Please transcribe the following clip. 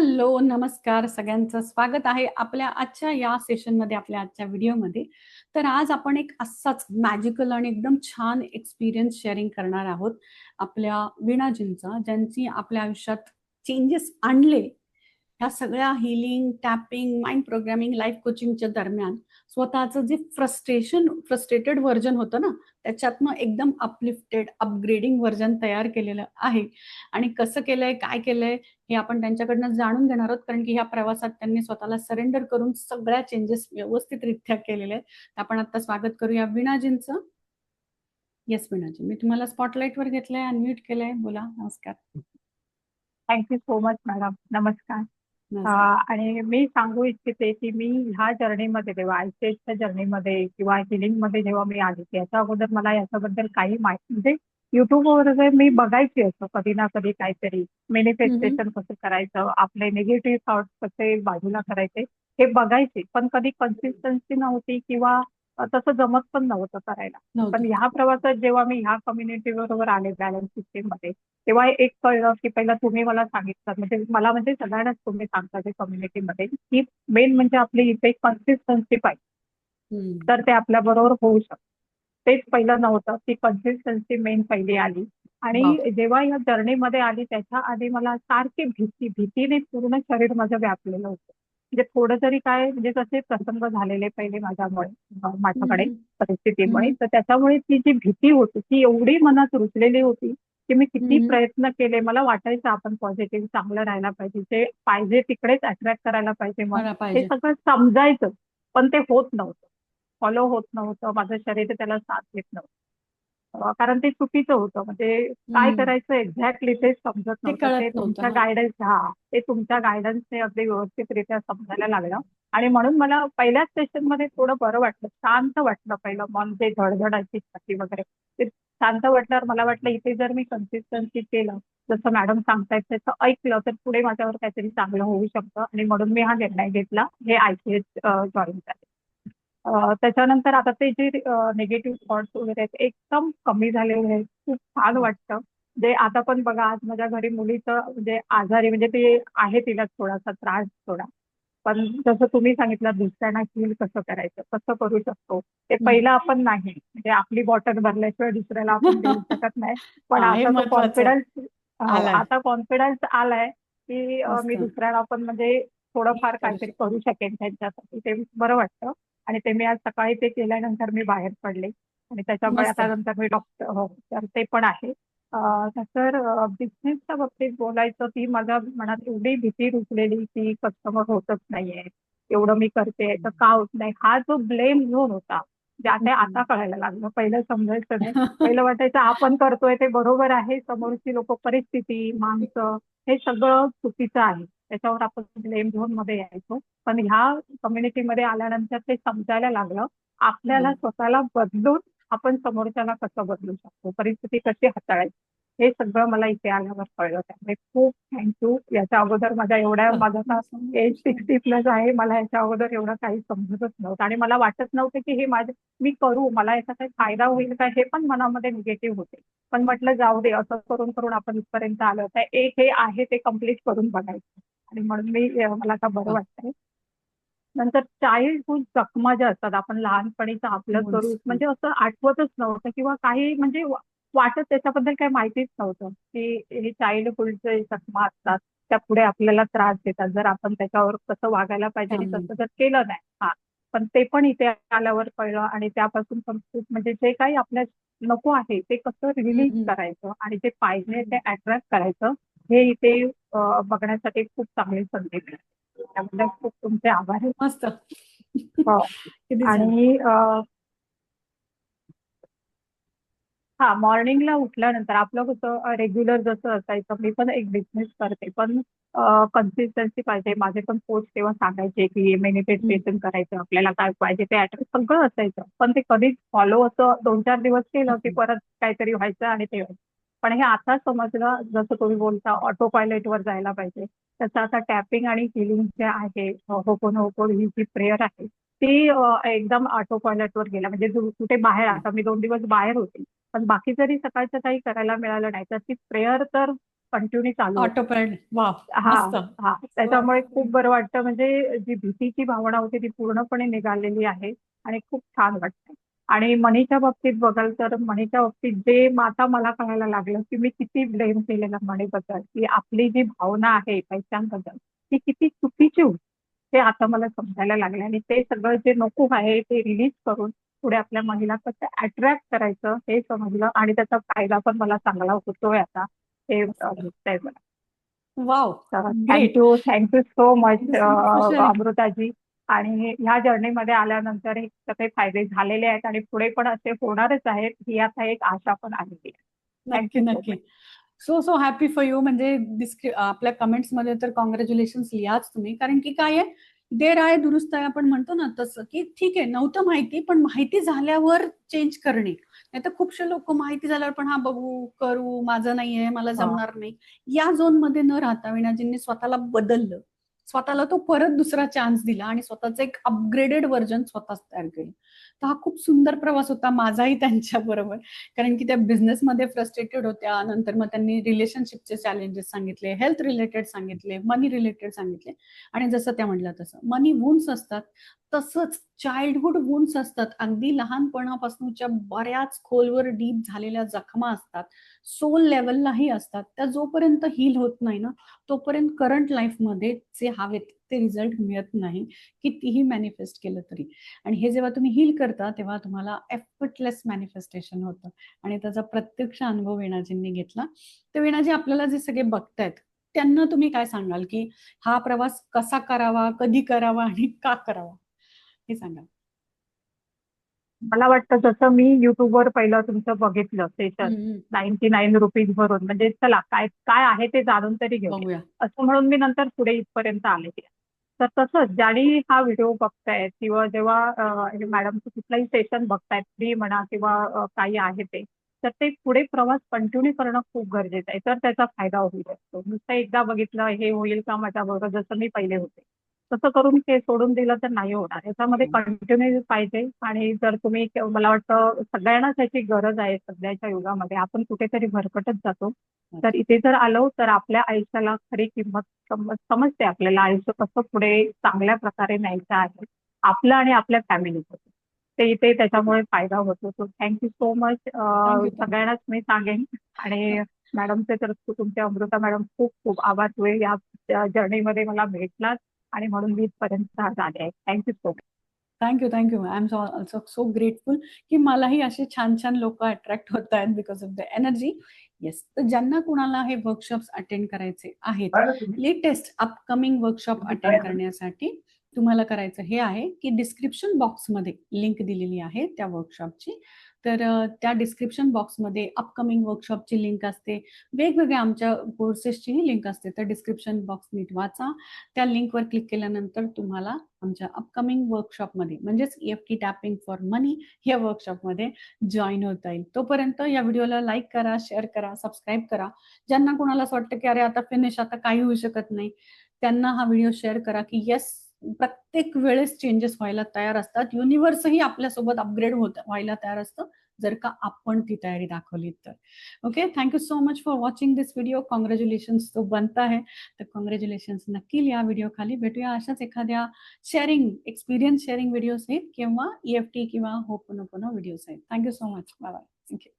Hello, नमस्कार सगळ्यांचं स्वागत आहे आपल्या आजच्या या सेशनमध्ये, आपल्या आजच्या व्हिडिओमध्ये. तर आज आपण एक असाच मॅजिकल आणि एकदम छान एक्सपिरियन्स शेअरिंग करणार आहोत आपल्या वीणाजींचा, ज्यांची आपल्या आयुष्यात चेंजेस आणले. ह्या सगळ्या healing tapping, mind programming, life कोचिंगच्या दरम्यान स्वतःचं जे फ्रस्ट्रेशन फ्रस्ट्रेटेड व्हर्जन होतं ना, त्याच्यातनं एकदम अपलिफ्टेड, अपग्रेडिंग व्हर्जन तयार केलेलं आहे. आणि कसं केलंय, काय केलंय, हे आपण त्यांच्याकडनं जाणून घेणार आहोत. कारण की ह्या प्रवासात त्यांनी स्वतःला सरेंडर करून सगळ्या चेंजेस व्यवस्थितरित्या केलेले आहेत. तर आपण आता स्वागत करूया विणाजींचं येस विणाजी मी तुम्हाला स्पॉटलाईटवर घेतलंय, अनम्यूट केलंय. बोला, नमस्कार. Thank you so much madam. नमस्कार. अ. आणि मी सांगू इच्छिते, की मी ह्या जर्नीमध्ये जेव्हा आयसीएसच्या जर्नीमध्ये किंवा हिलिंगमध्ये जेव्हा मी आले, त्याच्या अगोदर मला याच्याबद्दल काही माहिती म्हणजे YouTubeवर वगैरे मी बघायची असं कधी ना कधी काहीतरी हं, हं. मॅनिफेस्टेशन कसं करायचं, आपले निगेटिव्ह थॉट्स कसे बाजूला करायचे, हे बघायचे. पण कधी कन्सिस्टन्सी नव्हती किंवा तसं जमत पण नव्हतं करायला. पण. ह्या प्रवासात जेव्हा मी ह्या कम्युनिटी बरोबर आले बॅलन्स सिस्टममध्ये, तेव्हा एक कळलं, की पहिलं तुम्ही मला सांगितलं म्हणजे मला म्हणजे सगळ्यांनाच तुम्ही सांगता ते कम्युनिटीमध्ये, की मेन म्हणजे आपली इथे कन्सिस्टन्सी पाहिजे. तर ते आपल्याबरोबर होऊ शकतं. तेच पहिलं नव्हतं, ती कन्सिस्टन्सी मेन पहिली आली. आणि! जेव्हा या जर्नीमध्ये आली त्याच्या आधी मला सारखी भीती, भीतीने पूर्ण शरीर माझं व्यापलेलं होतं. म्हणजे थोडं जरी काय म्हणजे तसे प्रसंग झालेले पहिले माझ्यामुळे माझ्याकडे परिस्थितीमुळे. तर त्याच्यामुळे ती जी भीती होती, ती एवढी मनात रुजलेली होती, की मी किती. प्रयत्न केले. मला वाटायचं आपण पॉझिटिव्ह चांगलं राहायला पाहिजे. जे पाहिजे तिकडेच अट्रॅक्ट करायला पाहिजे हे पाहिजे. सगळं समजायचं, पण ते होत नव्हतं. फॉलो होत नव्हतं. माझं शरीर त्याला साथ देत नव्हतं. कारण ते चुकीचं होतं. म्हणजे काय. करायचं एक्झॅक्टली तेच समजत ते नव्हतं. ते. तुमच्या हां. गाईडन्स हां, ते तुमच्या गाईडन्सने अगदी व्यवस्थितरित्या समजायला लागलं. आणि म्हणून मला पहिल्याच सेशनमध्ये थोडं बरं वाटलं. शांत वाटलं पहिलं मन जे धडधडायची छाती वगैरे. ते शांत वाटल्यावर मला वाटलं इथे जर मी कन्सिस्टन्सी केलं, जसं मॅडम सांगतायत तसं ऐकलं, तर पुढे माझ्यावर काहीतरी चांगलं होऊ शकतं. आणि म्हणून मी हा निर्णय घेतला, हे आयसीएस अ, जॉइन करायचं. अ, त्याच्यानंतर आता ते जे निगेटिव्ह थॉट्स वगैरे आहेत, एकदम कमी झालेले आहेत. खूप छान! वाटतं. म्हणजे आता पण बघा आज माझ्या घरी मुलीचं म्हणजे आजारी म्हणजे ते आहे तिला थोडासा त्रास थोडा. पण जसं तुम्ही सांगितलं दुसऱ्यांना हील कसं करायचं, कसं करू शकतो, ते. पहिलं आपण नाही. म्हणजे आपली बॉटल भरल्याशिवाय दुसऱ्याला आपण देऊ शकत नाही. पण आता. कॉन्फिडन्स. आता कॉन्फिडन्स आलाय, की मी. दुसऱ्याला पण म्हणजे थोडंफार काहीतरी. करू शकेन त्यांच्यासाठी. ते बरं वाटतं. आणि ते मी आज सकाळी ते केल्यानंतर मी बाहेर पडले. आणि त्याच्यामुळे. आता नंतर मी डॉक्टर हो, तर ते पण आहे. तर बिझनेसच्या बाबतीत बोलायचं, ती माझ्या मनात एवढी भीती रुजलेली, की कस्टमर होतच नाहीये. एवढं मी करतेय, तर का होत नाही? हा जो ब्लेम झोन होता, जे हं, आता. कळायला लागलं. पहिलं समजायचं नाही. पहिलं वाटायचं आपण करतोय ते बरोबर आहे. समोरची लोकं, परिस्थिती, माणसं हे सगळं चुकीचं आहे. त्याच्यावर आपण ब्लेम झोनमध्ये यायचो. पण ह्या कम्युनिटीमध्ये आल्यानंतर ते समजायला लागलं. आपल्याला. स्वतःला बदलून आपण समोरच्याला कसं बदलू शकतो, परिस्थिती कशी हाताळायची, हे सगळं मला इथे आल्यावर कळलं. त्यामुळे खूप थँक यू. याच्या अगोदर माझ्या एवढ्या माझं आता एज 60 प्लस आहे. मला ह्याच्या अगोदर एवढं काही समजतच नव्हतं. आणि मला वाटत नव्हतं, की हे माझं मी करू, मला याचा काही फायदा होईल का? हे पण मनामध्ये निगेटिव्ह होते. पण म्हटलं जाऊ दे, असं करून, करून आपण इथपर्यंत आलो. तर एक हे आहे ते कंप्लीट करून बघायचं. आणि म्हणून मी मला आता बरं! वाटतंय. नंतर चाइल्डहूड जखमा ज्या असतात, आपण लहानपणीचं आपलं हं. म्हणजे असं आठवतच नव्हतं किंवा काही म्हणजे वाटत त्याच्याबद्दल काही माहितीच नव्हतं, की हे चाइल्डहूडचे जखमा असतात. त्या पुढे आपल्याला त्रास देतात. जर आपण त्याच्यावर कसं वागायला पाहिजे. तसं जर केलं नाही हां. पण ते पण इथे आल्यावर कळलं आणि त्यापासून पण खूप म्हणजे जे काही आपल्यात नको आहे, ते कसं रिलीज. करायचं आणि जे पाहिजे ते. अट्रॅक्ट करायचं, हे इथे बघण्यासाठी खूप चांगली संधी मिळाली. त्याबद्दल खूप तुमचे आभार. मस्त. हो. आणि अ हां, मॉर्निंगला उठल्यानंतर आपलं कसं रेग्युलर जसं असायचं, मी पण एक बिझनेस करते. पण अ, कन्सिस्टन्सी पाहिजे. माझे पण कोच तेव्हा सांगायचे, की हं. मॅनिफेस्टेशन करायचं, आपल्याला काय पाहिजे ते अट्रॅक्ट सगळं असायचं. पण ते कधीच फॉलो असं 2-4 दिवस केलं, हं, की हं. परत काहीतरी व्हायचं आणि ते व्हायचं. पण हे आता समजलं, जसं तुम्ही बोलता ऑटो पायलटवर जायला पाहिजे. तसं आता टॅपिंग आणि हीलिंग जे आहे, होपोनोपोनो ही जी प्रेयर आहे, ती एकदम ऑटो पायलटवर गेला. म्हणजे कुठे बाहेर! आता मी 2 दिवस बाहेर होते. पण बाकी जरी सकाळचं काही करायला मिळालं नाही, तर ती प्रेयर तर कंटिन्यू चालू. ऑटो हा हा त्याच्यामुळे खूप बरं वाटतं म्हणजे जी भीतीची भावना होती ती पूर्णपणे निघालेली आहे आणि खूप छान वाटतं आणि मनीच्या बाबतीत बघाल तर मनीच्या बाबतीत जे माता मला कळायला लागलं की मी किती ब्लेम केलेलं मनीबद्दल की आपली जी भावना आहे पैशांबद्दल ती किती चुकीची होती ते आता मला समजायला लागले आणि ते सगळं जे नको आहे ते रिलीज करून पुढे आपल्या महिला कसं अट्रॅक्ट करायचं हे समजलं आणि त्याचा फायदा पण मला चांगला होतोय आता हे दिसतंय मला. Wow thank you thank you so much. अमृताजी. आणि ह्या जर्नीमध्ये आल्यानंतर हे सगळे फायदे झालेले आहेत आणि पुढे पण असे होणारच आहेत ही आता एक आशा पण आलेली आहे so नक्की. So so happy for you म्हणजे डिस्क्रि आपल्या कमेंट्समध्ये तर कॉंग्रॅच्युलेशन लिहाच तुम्ही. कारण की काय आहे देर आहे दुरुस्त आहे आपण म्हणतो ना तसं की ठीक आहे नव्हतं माहिती पण माहिती झाल्यावर चेंज करणे. नाही तर खूपशे लोक माहिती झाल्यावर पण हा बघू करू माझं नाहीये मला जमणार नाही. या झोनमध्ये न राहता विनाजींनी स्वतःला बदललं. स्वतःला तो परत दुसरा चान्स दिला आणि स्वतःचं एक अपग्रेडेड व्हर्जन स्वतःच तयार केलं. तर हा खूप सुंदर प्रवास होता माझाही त्यांच्या बरोबर. कारण की त्या बिझनेसमध्ये फ्रस्ट्रेटेड होत्या. नंतर मग त्यांनी रिलेशनशिपचे चॅलेंजेस सांगितले हेल्थ रिलेटेड सांगितले मनी रिलेटेड सांगितले. आणि जसं त्या म्हटलं तसं. मनी वुन्स असतात. तसंच चाइल्डहुड वुंड्स असतात. अगदी लहानपणापासूनच्या बऱ्याच खोलवर डीप झालेल्या जखमा असतात. सोल लेवललाही असतात. त्या जोपर्यंत हील होत नाही ना तोपर्यंत करंट लाईफमध्ये जे हवेत ते रिझल्ट मिळत नाही. कितीही मॅनिफेस्ट केलं तरी. आणि हे जेव्हा तुम्ही हील करता तेव्हा तुम्हाला एफर्टलेस मॅनिफेस्टेशन होतं. आणि त्याचा प्रत्यक्ष अनुभव वेणाजींनी घेतला. तर वेणाजी आपल्याला जे सगळे बघतायत त्यांना तुम्ही काय सांगाल की हा प्रवास कसा करावा कधी करावा आणि का करावा? हे सांगा. मला वाटतं जसं मी युट्यूबवर पहिलं तुमचं बघितलं सेशन नाईन्टी नाईन रुपीज भरून म्हणजे चला काय काय आहे ते जाणून तरी घेऊ असं म्हणून मी नंतर पुढे इथपर्यंत आले. तर तसंच ज्यांनी हा व्हिडिओ बघतायत किंवा जेव्हा मॅडमचं कुठलंही सेशन बघतायत फ्री म्हणा किंवा काही आहे ते तर ते पुढे प्रवास कंटिन्यू करणं खूप गरजेचं आहे. तर त्याचा फायदा होऊ शकतो. नुसतं एकदा बघितलं हे होईल का माझ्याबरोबर जसं मी पहिले होते. तसं करून ते सोडून दिलं तर नाही होणार. याच्यामध्ये कंटिन्यू पाहिजे. आणि जर तुम्ही मला वाटतं सगळ्यांनाच याची गरज आहे सध्याच्या युगामध्ये. आपण कुठेतरी भरकटत जातो. तर इथे जर आलो तर आपल्या आयुष्याला खरी किंमत सम- समजते आपल्याला. आयुष्य कसं पुढे चांगल्या प्रकारे न्यायचं आहे. आपलं आणि आपल्या फॅमिलीचं ते इथे त्याच्यामुळे फायदा होतो. So thank you so much. सगळ्यांनाच मी सांगेन. आणि मॅडमचे तर तुमच्या अमृता मॅडम खूप खूप आभार. तुम्ही या जर्नीमध्ये मला भेटलात. आणि म्हणून मी इथपर्यंत आले thank you so much thank you thank you I am also so grateful की मलाही असे छान छान लोक अट्रॅक्ट होत आहेत because of the energy yes तर ज्यांना कुणाला हे वर्कशॉप्स अटेंड करायचे आहेत लेटेस्ट अपकमिंग वर्कशॉप अटेंड करण्यासाठी तुम्हाला करायचं हे आहे की डिस्क्रिप्शन बॉक्समध्ये लिंक दिलेली आहे त्या वर्कशॉपची तर त्या डिस्क्रिप्शन बॉक्समध्ये अपकमिंग वर्कशॉपची लिंक असते. वेगवेगळ्या आमच्या कोर्सेसचीही लिंक असते. तर डिस्क्रिप्शन बॉक्स नीट वाचा. त्या लिंकवर क्लिक केल्यानंतर तुम्हाला आमच्या अपकमिंग वर्कशॉपमध्ये म्हणजेच F T tapping for money या वर्कशॉपमध्ये जॉईन होता येईल. तोपर्यंत या व्हिडिओला लाईक करा शेअर करा सबस्क्राईब करा. ज्यांना कोणाला असं वाटतं की अरे आता फिनिश आता काही होऊ शकत नाही त्यांना हा व्हिडिओ शेअर करा की येस प्रत्येक वेळेस चेंजेस व्हायला तयार असतात. युनिव्हर्सही आपल्यासोबत अपग्रेड होत व्हायला तयार असतं जर का आपण ती तयारी दाखवली तर. Okay thank you so much for watching this video congratulations तो बनता आहे तर कॉंग्रॅच्युलेशन्स नक्की लिहा व्हिडिओ खाली. भेटूया अशाच एखाद्या शेअरिंग एक्सपिरियन्स शेअरिंग व्हिडिओ आहेत किंवा ई एफ टी किंवा हो पुन्हा पुन्हा व्हिडिओज आहेत. Thank you so much bye bye thank you